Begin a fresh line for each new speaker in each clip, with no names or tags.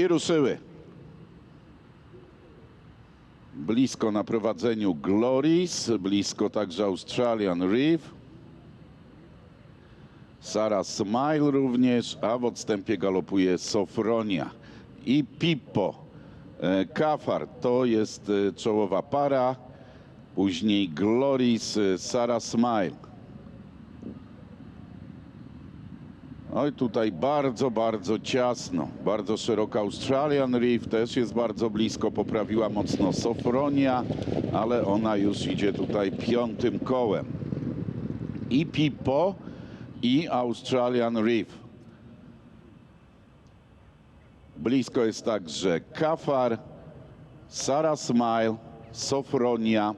I ruszyły. Blisko na prowadzeniu Gloris, blisko także Australian Reef. Sara Smile również, a w odstępie galopuje Sofronia i Pippo. E, Kafar to jest e, czołowa para, później Gloris, e, Sara Smile. Oj, tutaj bardzo, bardzo ciasno. Bardzo szeroka Australian Reef też jest bardzo blisko. Poprawiła mocno Sofronia, ale ona już idzie tutaj piątym kołem. I Pippo, i Australian Reef. Blisko jest także Kafar, Sara Smile, Sofronia,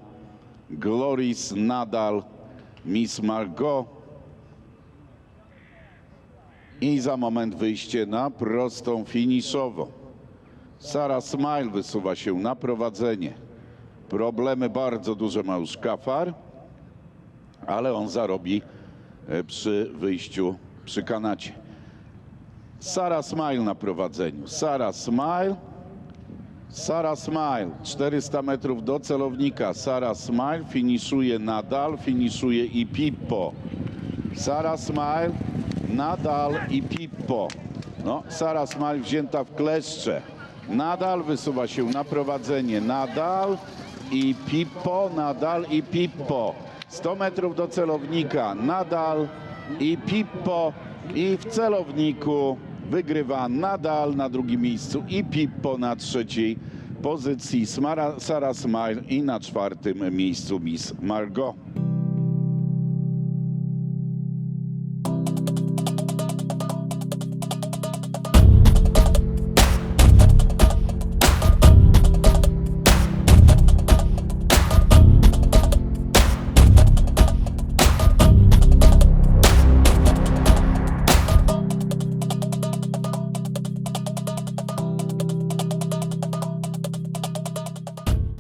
Gloris Nadal, Miss Margot, i za moment wyjście na prostą finiszową. Sara Smile wysuwa się na prowadzenie. Problemy bardzo duże ma już Kafar, ale on zarobi e, przy wyjściu przy kanacie. Sara Smile na prowadzeniu. Sara Smile. Sara Smile. 400 metrów do celownika. Sara Smile finiszuje nadal, finiszuje i Pippo. Sara Smile, Nadal i Pippo. No, Sara Smile wzięta w kleszcze. Nadal wysuwa się na prowadzenie. Nadal i Pippo, Nadal i Pippo. 100 metrów do celownika. Nadal i Pippo. I w celowniku wygrywa Nadal na drugim miejscu i Pippo na trzeciej pozycji. Sara Smile i na czwartym miejscu Miss Margot.